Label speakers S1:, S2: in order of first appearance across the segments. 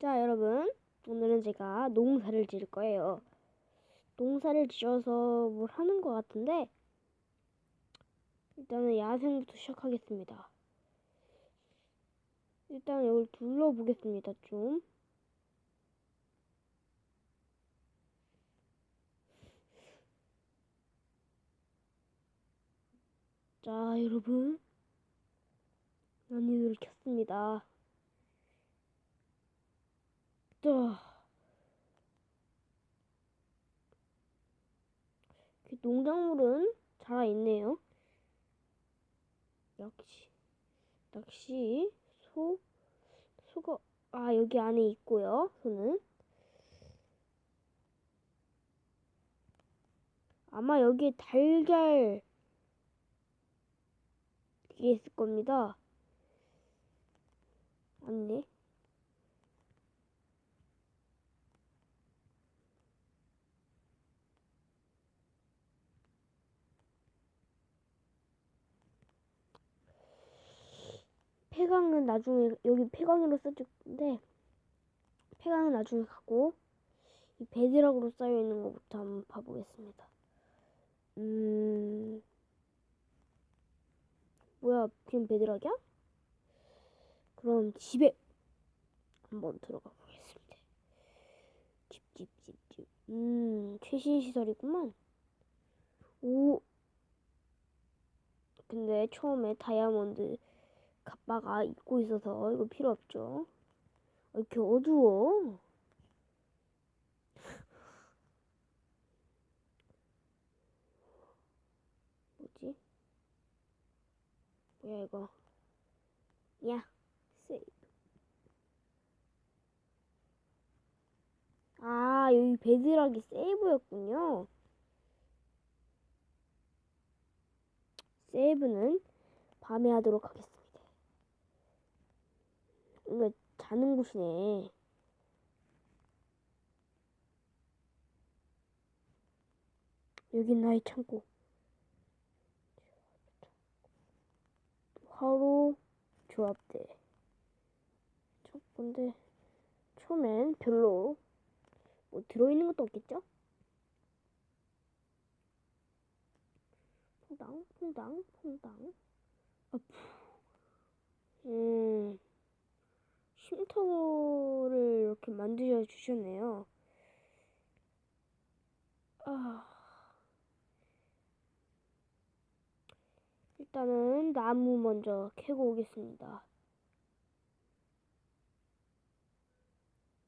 S1: 자, 여러분. 오늘은 제가 농사를 지을 거예요. 농사를 지어서 뭘 하는 것 같은데, 일단은 야생부터 시작하겠습니다. 일단 여기를 둘러보겠습니다, 좀. 자, 여러분. 난이도를 켰습니다. 또그 농작물은 자라 있네요. 낚시, 낚시, 소, 소가 아 여기 안에 있고요. 소는 아마 여기에 달걀 이게 있을 겁니다. 아니네. 폐광은 나중에 여기 폐광으로 써줄 건데 폐광은 나중에 가고 이 베드락으로 쌓여 있는 것부터 한번 봐보겠습니다. 음 뭐야 그냥 베드락이야? 그럼 집에 한번 들어가 보겠습니다. 집 집 집 집. 음 최신 시설이구만. 오 근데 처음에 다이아몬드 가빠가 입고 있어서 이거 필요 없죠. 이렇게 어두워. 뭐지? 뭐야 이거? 야, 세이브. 아, 여기 베드락이 세이브였군요. 세이브는 밤에 하도록 하겠습니다. 이거 자는 곳이네. 여긴 나의 창고. 하루 조합대. 첫 번째, 처음엔 별로 뭐 들어있는 것도 없겠죠? 퐁당, 퐁당, 퐁당. 아프. 음. 쉼터를 이렇게 만들어 주셨네요. 아. 일단은 나무 먼저 캐고 오겠습니다.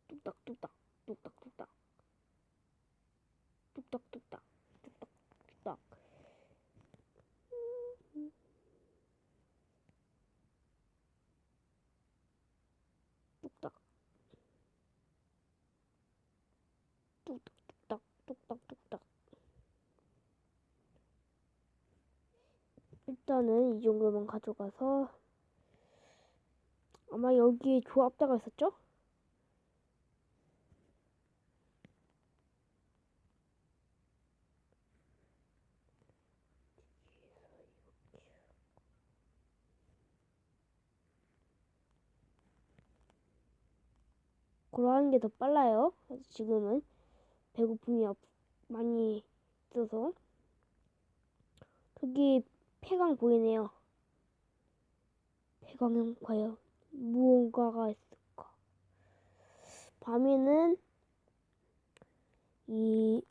S1: 뚝딱뚝딱 뚝딱뚝딱 뚝딱뚝딱 뚝딱 뚝딱뚝딱 뚝딱뚝딱 일단은 이 정도만 가져가서 아마 여기에 조합자가 있었죠? 걸어가는 게더 빨라요. 지금은 배고픔이 없, 많이 있어서 저기 폐광 보이네요. 폐광은 과연 무언가가 있을까? 밤에는 이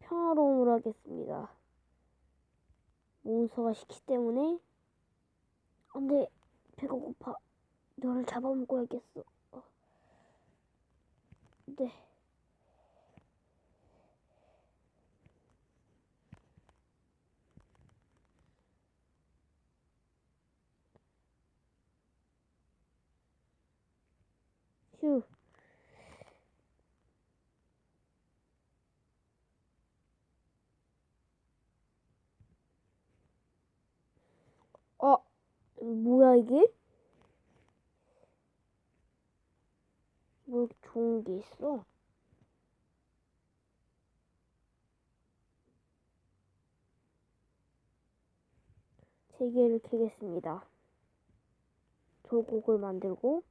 S1: 평화로움을 하겠습니다. 몬스터가 시키 때문에 안돼 배가 고파 너를 잡아먹어야겠어. 네. 휴. 어, 뭐야 이게? 뭐 좋은 게 있어? 세 개를 캐겠습니다. 돌곡을 만들고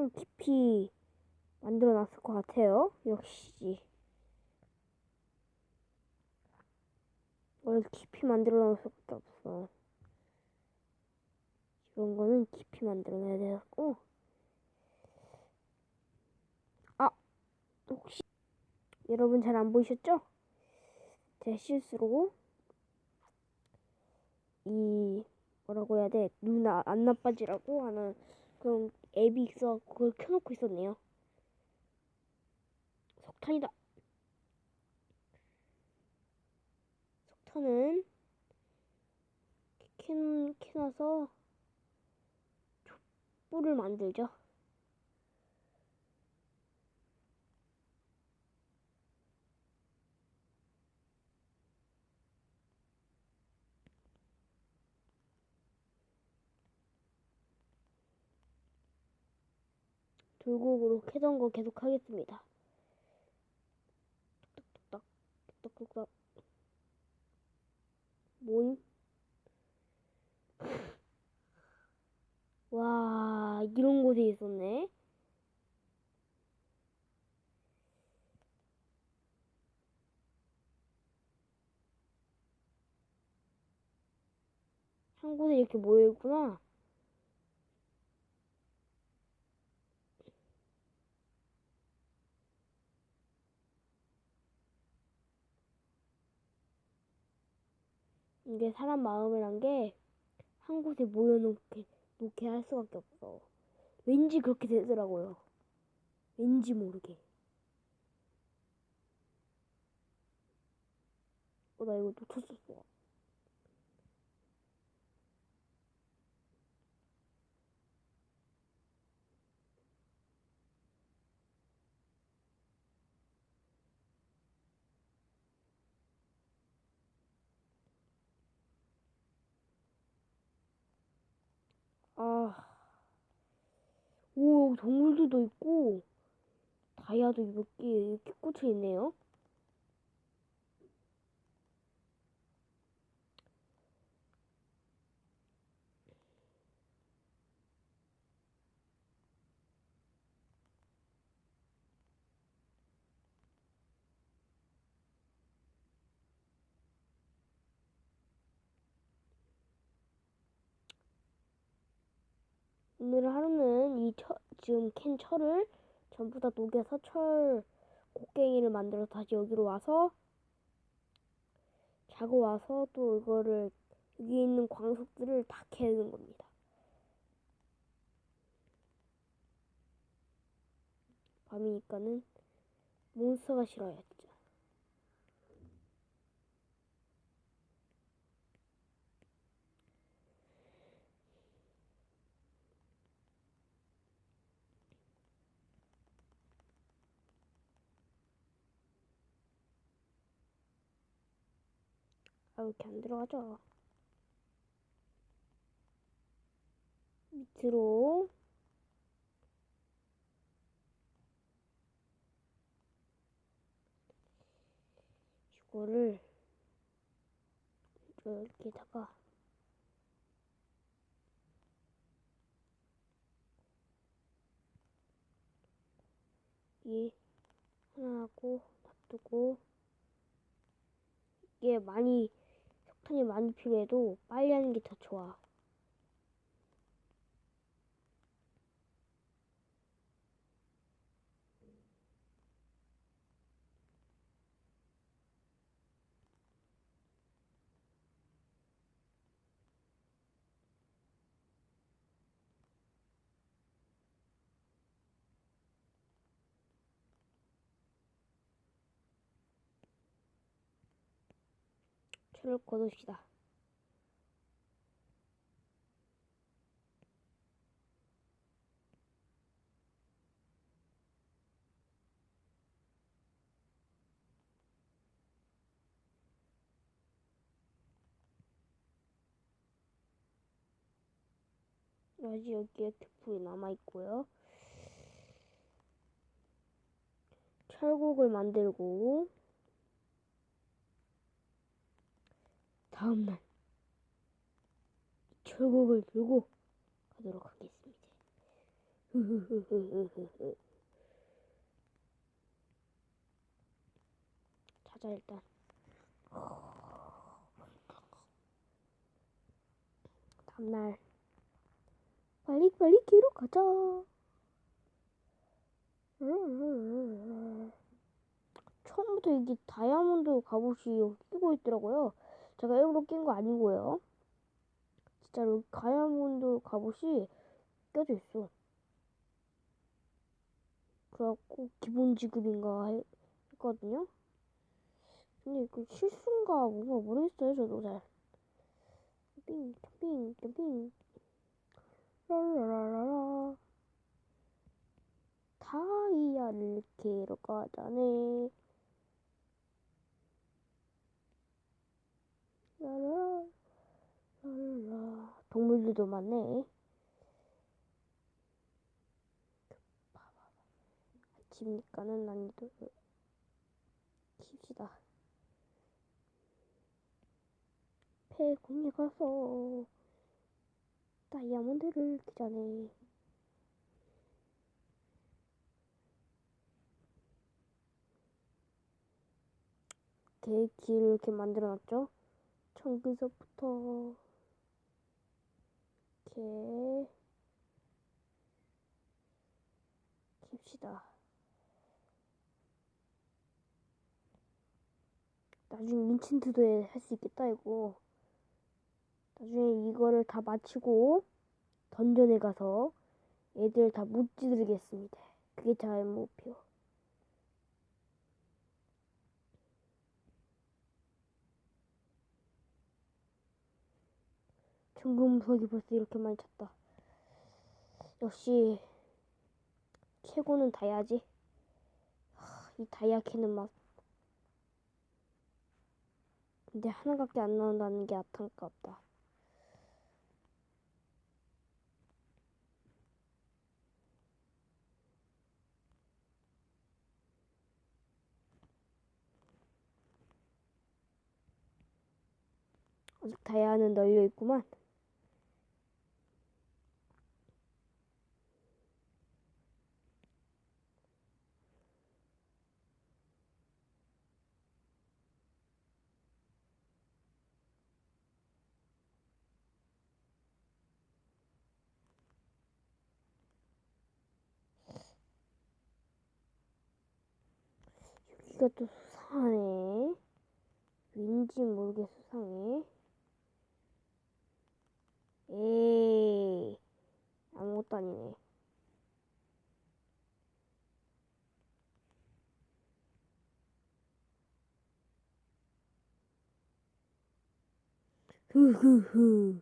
S1: 좀 깊이 만들어 놨을 것 같아요. 역시. 뭘 깊이 만들어 놨을 것도 없어. 이런 거는 깊이 만들어 놔야 되고. 아! 혹시, 여러분 잘 안 보이셨죠? 제 실수로 이 뭐라고 해야 돼? 눈 안 나빠지라고 하는 그런 앱이 있어 그걸 켜놓고 있었네요. 석탄이다. 석탄은 캐, 캐놔서 촛불을 만들죠. 돌고으로 캐던 거 계속 하겠습니다. 뚝뚝뚝딱, 뚝뚝뚝딱. 모임? 와, 이런 곳에 있었네. 한 곳에 이렇게 모여 있구나. 이게 사람 마음이란 게 한 곳에 모여놓게 놓게 할 수밖에 없어. 왠지 그렇게 되더라고요. 왠지 모르게. 어, 나 이거 놓쳤었어. 아, 오, 동물들도 있고, 다이아도 이렇게, 이렇게 꽂혀 있네요. 오늘 하루는 이 철, 지금 캔 철을 전부 다 녹여서 철 곡괭이를 만들어 다시 여기로 와서 자고 와서 또 이거를 여기 있는 광석들을 다 캐는 겁니다. 밤이니까는 몬스터가 싫어요, 진짜. 아, 왜 이렇게 안 들어가죠? 밑으로 이거를 이렇게다가 이 하나 하고 놔두고 이게 많이 석탄이 많이 필요해도 빨리 하는 게 더 좋아. 철을 거둡시다. 아직 여기에 드풀이 남아있고요. 철곡을 만들고 다음날 철곡을 들고 가도록 하겠습니다. 자자 일단. 다음날 빨리 빨리 개로 가자. 처음부터 이게 다이아몬드 갑옷이 끼고 있더라고요. 제가 일부러 낀 거 아니고요. 진짜로 다이아몬드 갑옷이 껴져 있어. 그래갖고 기본 지급인가 해- 했거든요. 근데 그 실수인가 뭔가 모르겠어요. 저도 잘. 점핑 점핑 점핑 랄라라라라 다이아를 캐러 가자네. 라라 동물들도 많네. 아침이니까는 난이도를 킵시다. 폐공에 가서 다이아몬드를 기자네. 개 길을 이렇게 만들어놨죠? 청근석부터 이렇게 킵시다. 나중에 인챈트도 할수 있겠다 이거. 나중에 이거를 다 마치고 던전에 가서 애들 다 무찌르겠습니다. 그게 저의 목표. 중금속이 벌써 이렇게 많이 찼다. 역시 최고는 다이아지. 하, 이 다이아 캐는 맛. 근데 하나밖에 안 나온다는 게 안타깝다. 아직 다이아는 널려 있구만. 여기가 또 수상하네. 왠지 모르게 수상해. 에이, 아무것도 아니네. 흐흐흐.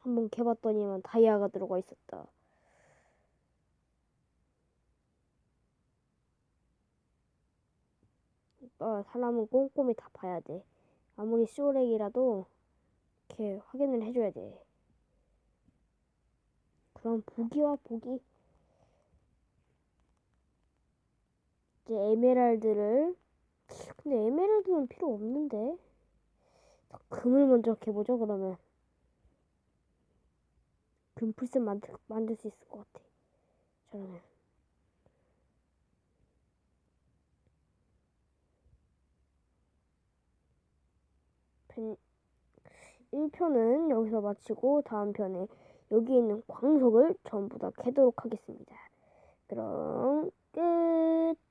S1: 한번 캐봤더니만 다이아가 들어가 있었다. 어, 사람은 꼼꼼히 다 봐야 돼. 아무리 쇼렉이라도 이렇게 확인을 해줘야 돼. 그럼 보기와 보기. 이제 에메랄드를 근데 에메랄드는 필요 없는데 금을 먼저 캐보죠 그러면 금풀셋 만들, 만들 수 있을 것 같아 저러 면편 1편은 여기서 마치고 다음 편에 여기 있는 광석을 전부 다 캐도록 하겠습니다. 그럼 끝.